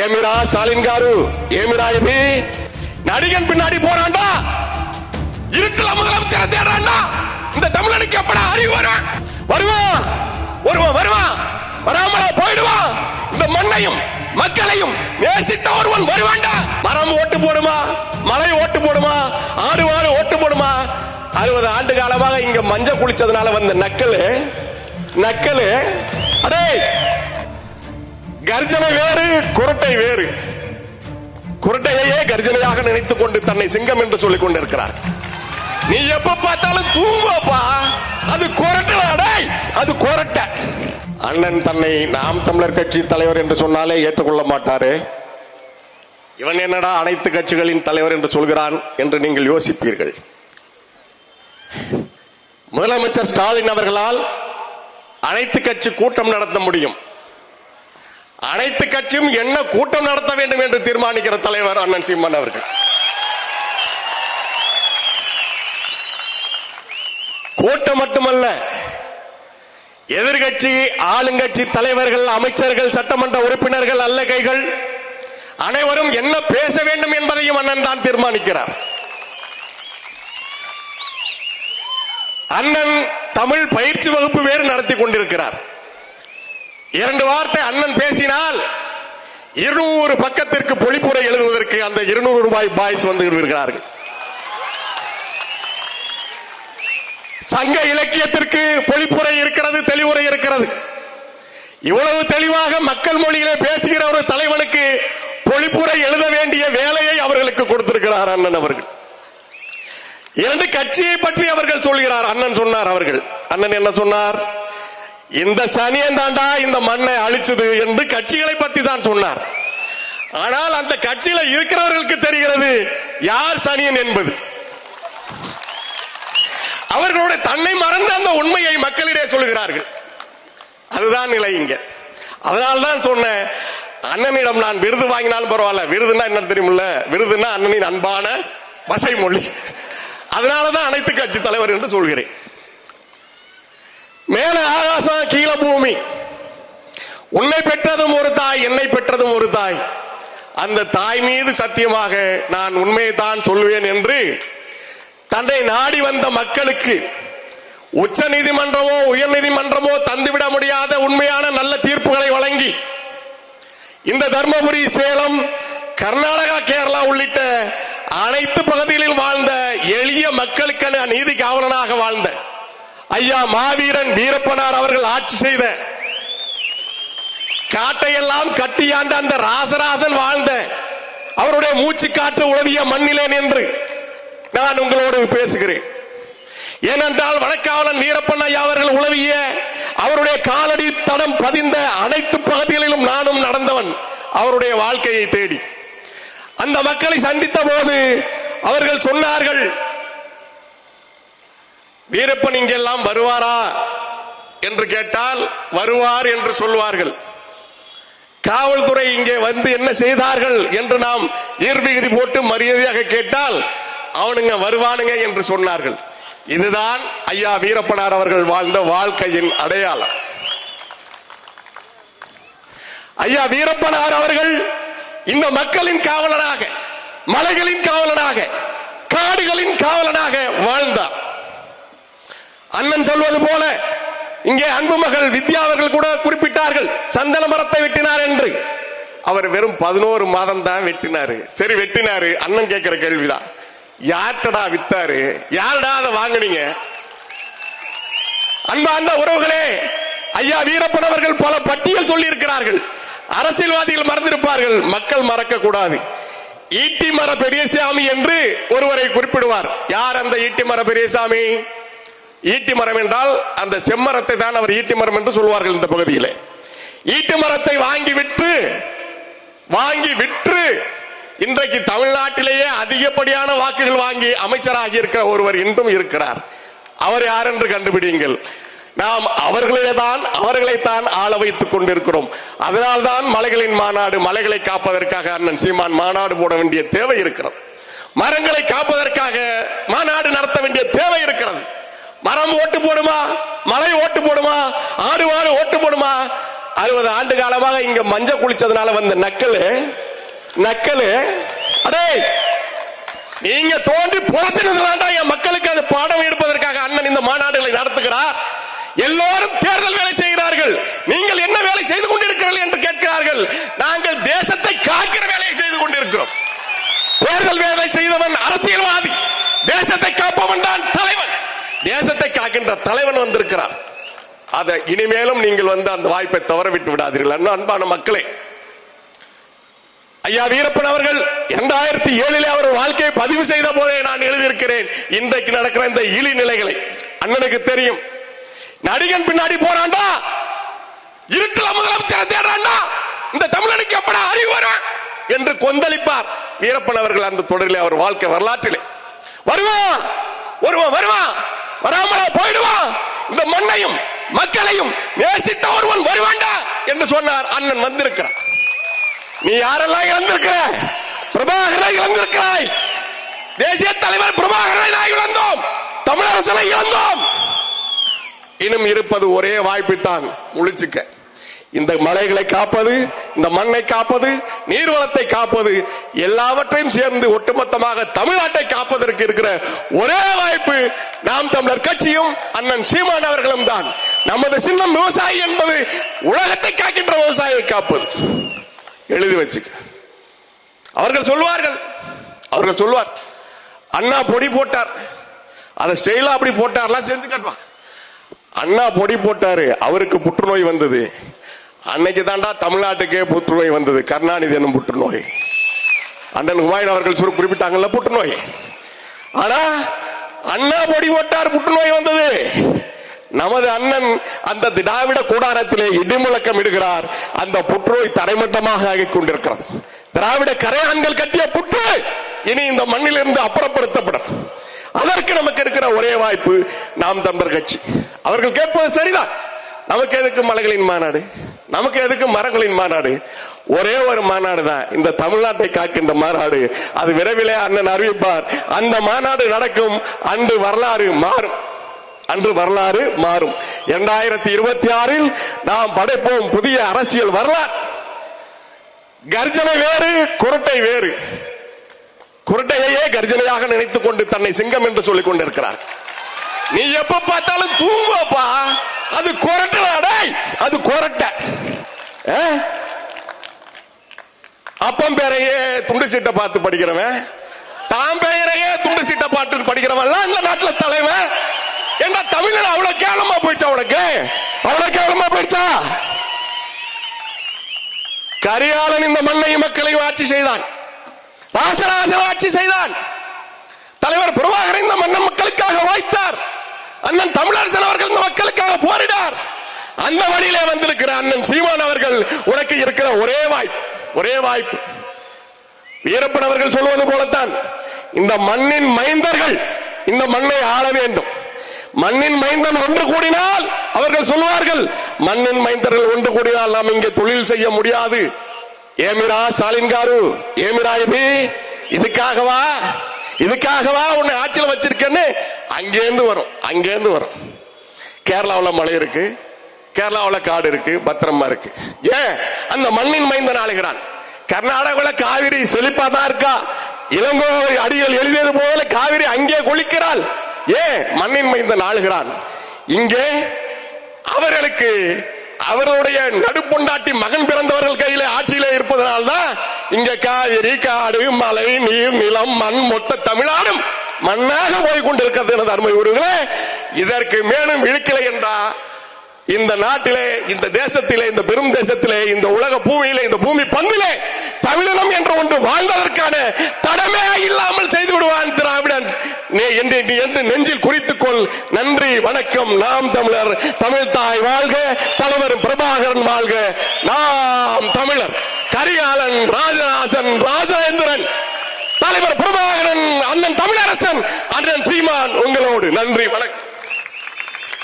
ఏమిరా స్టాలిన్ గారు ఏమిరా ఇది நடிகன் பின்னாடி போறான்டா இருட்டுல முதலமைச்சரை தேடுறான்டா இந்த தமிழனுக்கு எப்படா அறிவு வரும் வருவான் வருவான் வருவான் வராமலா போயிடுவான் இந்த மண்ணையும் மக்களையும் நேசித்த ஒருவன் வருவான்டா மரம் ஓட்டு போடுமா மலை ஓட்டு போடுமா ஆடு மாடு ஓட்டு போடுமா அறுபது ஆண்டு காலமாக இங்க மஞ்ச குளிச்சதுனால வந்த நக்கலு நக்கலு அடே கர்ஜனை வேறு குரட்டை வேறு. குரட்டையையே கர்ஜனையாக நினைத்துக் கொண்டு தன்னை சிங்கம் என்று சொல்லிக் கொண்டிருக்கிறார். நீ எப்ப பார்த்தாலும் தூங்குவப்பா. அது குரட்டை அது குரட்டை. அண்ணன் தன்னை நாம் தமிழர் கட்சி தலைவர் என்று சொன்னாலே ஏற்றுக்கொள்ள மாட்டாரு. இவன் என்னடா அனைத்து கட்சிகளின் தலைவர் என்று சொல்கிறான் என்று நீங்கள் யோசிப்பீர்கள். முதலமைச்சர் ஸ்டாலின் அவர்களால் அனைத்து கட்சி கூட்டம் நடத்த முடியும். அனைத்து கட்சியும் என்ன கூட்டம் நடத்த வேண்டும் என்று தீர்மானிக்கிற தலைவர் அண்ணன் சீமான் அவர்கள். கூட்டம் மட்டுமல்ல எதிர்கட்சி ஆளுங்கட்சி தலைவர்கள் அமைச்சர்கள் சட்டமன்ற உறுப்பினர்கள் அல்லகைகள் அனைவரும் என்ன பேச வேண்டும் என்பதையும் அண்ணன் தான் தீர்மானிக்கிறார். அண்ணன் தமிழ் பயிற்சி வகுப்பு வேறு நடத்தி கொண்டிருக்கிறார். இரண்டு வார்த்தை அண்ணன் பேசினால் இருநூறு பக்கத்திற்கு பொழிப்புரை எழுதுவதற்கு அந்த இருநூறு ரூபாய் பாய்ஸ் வந்து இருக்கிறார்கள் சங்க இலக்கியத்திற்கு பொழிப்புரை இருக்கிறது தெளிவுரை இருக்கிறது. இவ்வளவு தெளிவாக மக்கள் மொழியிலே பேசுகிற ஒரு தலைவனுக்கு பொழிப்புரை எழுத வேண்டிய வேலையை அவர்களுக்கு கொடுத்திருக்கிறார் அண்ணன் அவர்கள். இரண்டு கட்சியை பற்றி அவர்கள் சொல்கிறார். அண்ணன் சொன்னார் அவர்கள். அண்ணன் என்ன சொன்னார்? இந்த சனியன் தாண்டா இந்த மண்ணை அழிச்சது என்று கட்சிகளை பத்தி தான் சொன்னார். ஆனால் அந்த கட்சியில இருக்கிறவர்களுக்கு தெரிகிறது யார் சனியன் என்பது. அவர்களுடைய தன்னை மறந்து அந்த உண்மையை மக்களிடையே சொல்கிறார்கள். அதுதான் நிலை இங்க. அதனால்தான் சொன்னேன் அண்ணனிடம் நான் விருது வாங்கினாலும் பரவாயில்ல. விருதுன்னா என்ன தெரியுமில்ல. விருதுன்னா அண்ணனின் அன்பான வசை மொழி அதனாலதான் அனைத்து கட்சி தலைவர் என்று சொல்கிறேன் மேல ஆகாசம் பூமி உன்னை பெற்றதும் ஒரு தாய் என்னை பெற்றதும் ஒரு தாய். அந்த தாய் மீது சத்தியமாக நான் உண்மையை தான் சொல்வேன் என்று தன்னை நாடி வந்த மக்களுக்கு உச்ச நீதிமன்றமோ உயர் நீதிமன்றமோ தந்துவிட முடியாத உண்மையான நல்ல தீர்ப்புகளை வழங்கி இந்த தர்மபுரி சேலம் கர்நாடகா கேரளா உள்ளிட்ட அனைத்து பகுதிகளில் வாழ்ந்த எளிய மக்களுக்கான நீதி காவலனாக வாழ்ந்த ஐயா மாவீரன் வீரப்பனார் அவர்கள் ஆட்சி செய்த காட்டையெல்லாம் கட்டியாண்ட அந்த ராசராசன் வாழ்ந்த அவருடைய மூச்சு காற்று உழவிய மண்ணிலே நின்று நான் உங்களோடு பேசுகிறேன். ஏனென்றால் வடக்காவலன் வீரப்பன் ஐயா அவர்கள் உழவிய அவருடைய காலடி தடம் பதிந்த அனைத்து பகுதிகளிலும் நானும் நடந்தவன் அவருடைய வாழ்க்கையை தேடி. அந்த மக்களை சந்தித்த போது அவர்கள் சொன்னார்கள் வீரப்பன் இங்கெல்லாம் வருவாரா என்று கேட்டால் வருவார் என்று சொல்வார்கள் காவல்துறை இங்கே வந்து என்ன செய்தார்கள் என்று நாம் ஈர்விகுதி போட்டு மரியாதையாக கேட்டால் அவனுங்க வருவானுங்க என்று சொன்னார்கள். இதுதான் ஐயா வீரப்பனார் அவர்கள் வாழ்ந்த வாழ்க்கையின் அடையாளம். ஐயா வீரப்பனார் அவர்கள் இந்த மக்களின் காவலனாக மலைகளின் காவலனாக காடுகளின் காவலனாக வாழ்ந்தார். அண்ணன் சொல்வது போல இங்கே அன்பு மகள் வித்யா அவர்கள் கூட குறிப்பிட்டார்கள் சந்தன மரத்தை வெட்டினார் என்று. அவர் வெறும் பதினோரு மாதம் தான் வெட்டினாரு. சரி வெட்டினாரு. அண்ணன் கேட்கிற கேள்விதான். யார்டா வித்தாரு? யார்டா அதை வாங்குனீங்க? அன்பார்ந்த உறவுகளே ஐயா வீரப்பன் அவர்கள் பல பட்டியல் சொல்லி இருக்கிறார்கள் அரசியல்வாதிகள் மறந்திருப்பார்கள். மக்கள் மறக்க கூடாது ஈட்டி மர பெரியசாமி என்று ஒருவரை குறிப்பிடுவார். யார் அந்த ஈட்டி மர பெரியசாமி? ஈட்டி மரம் என்றால் அந்த செம்மரத்தை தான் அவர் ஈட்டி மரம் என்று சொல்வார்கள் இந்த பகுதியிலே. ஈட்டி மரத்தை வாங்கி விற்று வாங்கி விற்று இன்றைக்கு தமிழ்நாட்டிலேயே அதிகப்படியான வாக்குகள் வாங்கி அமைச்சராகி இருக்கிற ஒருவர் இன்றும் இருக்கிறார். அவர் யார் என்று கண்டுபிடியுங்கள். நாம் அவர்களே தான் அவர்களைத்தான் ஆள வைத்துக் கொண்டிருக்கிறோம். அதனால்தான் மலைகளின் மாநாடு மலைகளை காப்பதற்காக அண்ணன் சீமான் மாநாடு போட வேண்டிய தேவை இருக்கிறது. மரங்களை காப்பதற்காக மாநாடு நடத்த வேண்டிய தேவை இருக்கிறது. மரம் ஓட்டு போடுமா? மலை ஓட்டு போடுமா? ஆடு மாடு ஓட்டு போடுமா? அறுபது ஆண்டு காலமாக இங்க மஞ்ச குளிச்சதுனால வந்த நக்கலு நக்கலு அடே நீங்க தோண்டி புறத்தினதுலாண்டா என் மக்களுக்கு அது பாடம் எடுப்பதற்காக அண்ணன் இந்த மாநாடுகளை நடத்துகிறார். எல்லோரும் தேர்தல் வேலை செய்கிறார்கள். நீங்கள் என்ன வேலை செய்து கொண்டிருக்கிறீர்கள் என்று கேட்கிறார்கள். நாங்கள் தேசத்தை காக்கிற வேலையை செய்து கொண்டிருக்கிறோம். தேர்தல் வேலை செய்தவன் அரசியல்வாதி. தேசத்தை காப்பவன் தான் தலைவன். தேசத்தை காக்கின்ற தலைவன் வந்திருக்கிறார். அதை இனிமேலும் நீங்கள் வந்து அந்த வாய்ப்பை தவற விட்டு விடாதீர்கள். அண்ணா, அன்பான மக்களே ஐயா வீரப்பன் அவர்கள் இரண்டாயிரத்தி ஏழிலே அவர் வாழ்க்கையை பதிவு செய்த போதே நான் எழுதியிருக்கிறேன். இன்றைக்கு நடக்கிற இந்த இழி நிலைகளை. அண்ணனுக்கு தெரியும். நடிகன் பின்னாடி போறான்டா. இருட்டுல முதலமைச்சரை தேடுறான்டா. இந்த தமிழனுக்கு எப்படா அறிவு வரும்? என்று கொந்தளிப்பார் வீரப்பன் அவர்கள் அந்த தொடரிலே அவர் வாழ்க்கை வரலாற்றிலே. வருவான் ஒருவன் வருவான் வராமலா போயிடுவான் இந்த மண்ணையும் மக்களையும் நேசித்த ஒருவன் வருவான்டா என்று சொன்னார் அண்ணன் வந்திருக்கிறார். நீ யாரெல்லாம் இழந்திருக்கிற? பிரபாகரனை இழந்திருக்கிறாய். தேசிய தலைவர் பிரபாகரனை நான் இழந்தோம். தமிழரசனை இழந்தோம். இன்னும் இருப்பது ஒரே வாய்ப்புத்தான். முழிச்சுக்க. இந்த மலைகளை காப்பது இந்த மண்ணை காப்பது நீர்வளத்தை காப்பது எல்லாவற்றையும் சேர்ந்து ஒட்டுமொத்தமாக தமிழ்நாட்டை காப்பதற்கு இருக்கிற ஒரே வாய்ப்பு நாம் தமிழர் கட்சியும் அண்ணன் சீமான் அவர்களும் தான். நமது சின்னம் விவசாயி என்பது உலகத்தை காக்கின்ற விவசாயியை காப்பது. எழுதி வச்சுக்க. அவர்கள் சொல்வார்கள் அவர்கள் சொல்வார் அண்ணா பொடி போட்டார். அதை ஸ்டைலா அப்படி போட்டார்லாம் செஞ்சு கட்டுவான் அண்ணா பொடி போட்டாரு. அவருக்கு புற்றுநோய் வந்தது. அன்னைக்கு தாண்டா தமிழ்நாட்டுக்கே புற்றுநோய் வந்தது. கருணாநிதி என்னும் புற்றுநோய். அண்ணன் ஹுமாயூன் அவர்கள் சுரு குறிப்பிட்டாங்கல்ல புற்றுநோய். ஆனா அண்ணா பொடி போட்டார் புற்றுநோய் வந்தது. நமது அண்ணன் அந்த திராவிட கூடாரத்திலே இடிமுழக்கம் இடுகிறார். அந்த புற்றுநோய் தரைமட்டமாக ஆகிக் கொண்டிருக்கிறது. திராவிட கரையான்கள் கட்டிய புற்று இனி இந்த மண்ணிலிருந்து அப்புறப்படுத்தப்படும். அதற்கு நமக்கு இருக்கிற ஒரே வாய்ப்பு நாம் தமிழர் கட்சி. அவர்கள் கேட்பது சரிதான். நமக்கு எதுக்கு மலைகளின் மாநாடு? நமக்கு எதுக்கு மரங்களின் மாநாடு? ஒரே ஒரு மாநாடு தான். இந்த தமிழ்நாட்டை காக்கின்ற மாநாடு. அது விரைவிலே அண்ணன் அறிவிப்பார். அந்த மாநாடு நடக்கும். அன்று வரலாறு மாறும். அன்று வரலாறு மாறும். இரண்டாயிரத்தி இருபத்தி ஆறில் நாம் படைப்போம் புதிய அரசியல் வரலாறு. கர்ஜனை வேறு குரட்டை வேறு. குரட்டையே கர்ஜனையாக நினைத்துக் கொண்டு தன்னை சிங்கம் என்று சொல்லிக் கொண்டிருக்கிறார். நீ எப்ப பார்த்தாலும் தூங்குவப்பா. அது குரட்டை அது குரட்டை. ஆ? அப்பம் பேரையே துண்டு சீட்டை பார்த்து படிக்கிறவன். தாம் பேரையே துண்டு சீட்டை பாட்டு படிக்கிறவன். இந்த நாட்டுல தலைவன். ஏண்டா தமிழன் அவ்வளவு கேவலமா போயிடுச்சா உனக்கு? அவ்வளவு கேவலமா போயிடுச்சா? கரிகாலன் இந்த மண்ணையும் மக்களையும் ஆட்சி செய்தான். ராசராசன் ஆட்சி செய்தான். தலைவர் பிரபாகரன் இந்த மண்ணை மக்களுக்காக வாய்த்தார். அண்ணன் தமிழரசன் அவர்கள் இந்த மக்களுக்காக போரிடார். அந்த வழியிலே வந்திருக்கிற அண்ணன் சீமான் அவர்கள் உனக்கு இருக்கிற ஒரே வாய்ப்பு ஒரே வாய்ப்பு. வீரப்பன் அவர்கள் சொல்வது போலத்தான் இந்த மண்ணின் மைந்தர்கள் இந்த மண்ணை ஆள வேண்டும். மண்ணின் மைந்தன் ஒன்று கூடினால் அவர்கள் சொல்வார்கள் மண்ணின் மைந்தர்கள் ஒன்று கூடினால் நாம் இங்கே தொழில் செய்ய முடியாது. ஏமிரா ஸ்டாலின் காரு ஏமிரா இது இதுக்காகவா? இதுக்காகவா உன்னை ஆட்சியில் வச்சிருக்கேன்னு அங்கேருந்து வரும் அங்கேருந்து வரும். கேரளாவில் மழை இருக்கு கேரளாவில் காடு இருக்கு பத்திரமா இருக்கு. ஏன்? அந்த மண்ணின் மைந்தன் ஆளுகிறான். கர்நாடகாவில் காவிரி செழிப்பா தான் இருக்கா? இளங்கோ அடிகள் எழுதியது போல காவிரி அங்கே குளிக்கிறாள். ஏன்? மண்ணின் மைந்தன் ஆளுகிறான். இங்கே அவர்களுக்கு அவருடைய நடுப்பொண்டாட்டி மகன் பிறந்தவர்கள் கையில ஆட்சியில இருப்பதனால்தான் இங்க காவிரி காடு மலை நீர் நிலம் மண் மொத்த தமிழ்நாடும் மண்ணாக போய் கொண்டிருக்கிறது எனது அருமை உறவுகளே இதற்கு மேலும் இழுக்கலை என்றா இந்த நாட்டிலே இந்த தேசத்திலே இந்த பெரும் தேசத்திலே இந்த உலக பூமியிலே இந்த பூமி பந்திலே தமிழினம் என்ற ஒன்று வாழ்ந்ததற்கான தடமே இல்லாமல் செய்து விடுவான் திராவிடன். நீ என்று என்று நெஞ்சில் குறித்துக்கொள். நன்றி வணக்கம். நாம் தமிழர் தமிழ் தாய் வாழ்க தலைவர் பிரபாகரன் வாழ்க. நாம் தமிழர். கரிகாலன் ராஜராஜன் ராஜேந்திரன் தலைவர் பிரபாகரன் அண்ணன் தமிழரசன் அண்ணன் சீமான் உங்களோடு நன்றி வணக்கம்.